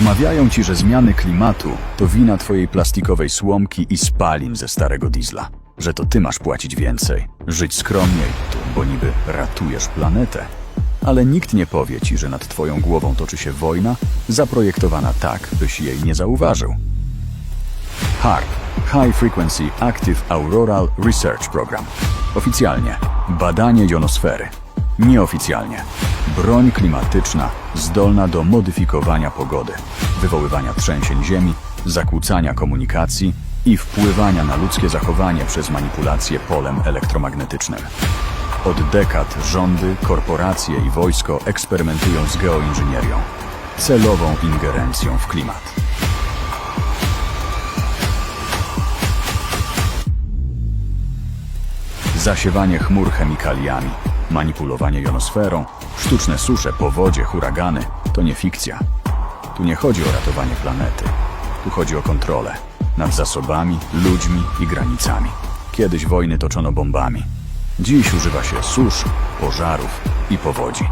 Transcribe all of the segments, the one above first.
Wmawiają ci, że zmiany klimatu to wina twojej plastikowej słomki i spalin ze starego diesla. Że to ty masz płacić więcej, żyć skromniej, bo niby ratujesz planetę. Ale nikt nie powie ci, że nad twoją głową toczy się wojna, zaprojektowana tak, byś jej nie zauważył. HARP High Frequency Active Auroral Research Program. Oficjalnie badanie jonosfery. Nieoficjalnie broń klimatyczna zdolna do modyfikowania pogody, wywoływania trzęsień ziemi, zakłócania komunikacji i wpływania na ludzkie zachowanie przez manipulację polem elektromagnetycznym. Od dekad rządy, korporacje i wojsko eksperymentują z geoinżynierią, celową ingerencją w klimat. Zasiewanie chmur chemikaliami, manipulowanie jonosferą, sztuczne susze, powodzie, huragany to nie fikcja. Tu nie chodzi o ratowanie planety. Tu chodzi o kontrolę nad zasobami, ludźmi i granicami. Kiedyś wojny toczono bombami. Dziś używa się susz, pożarów i powodzi.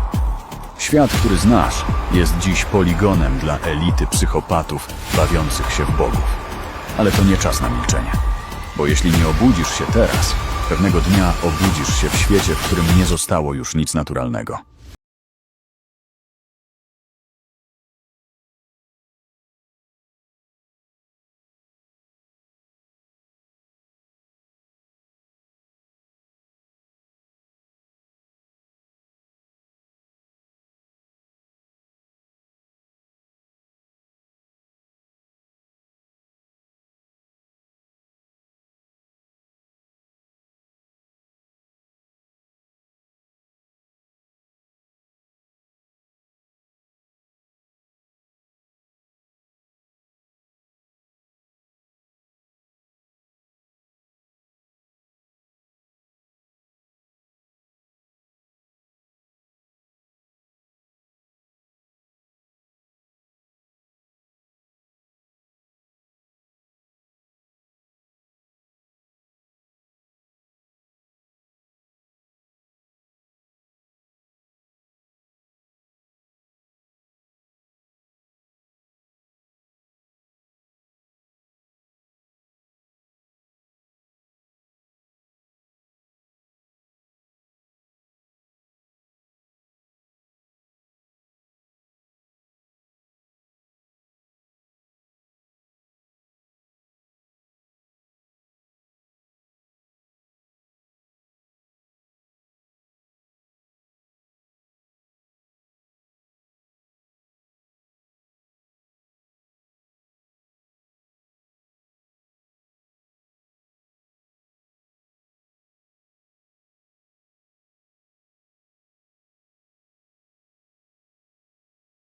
Świat, który znasz, jest dziś poligonem dla elity psychopatów bawiących się w bogów. Ale to nie czas na milczenie. Bo jeśli nie obudzisz się teraz, pewnego dnia obudzisz się w świecie, w którym nie zostało już nic naturalnego.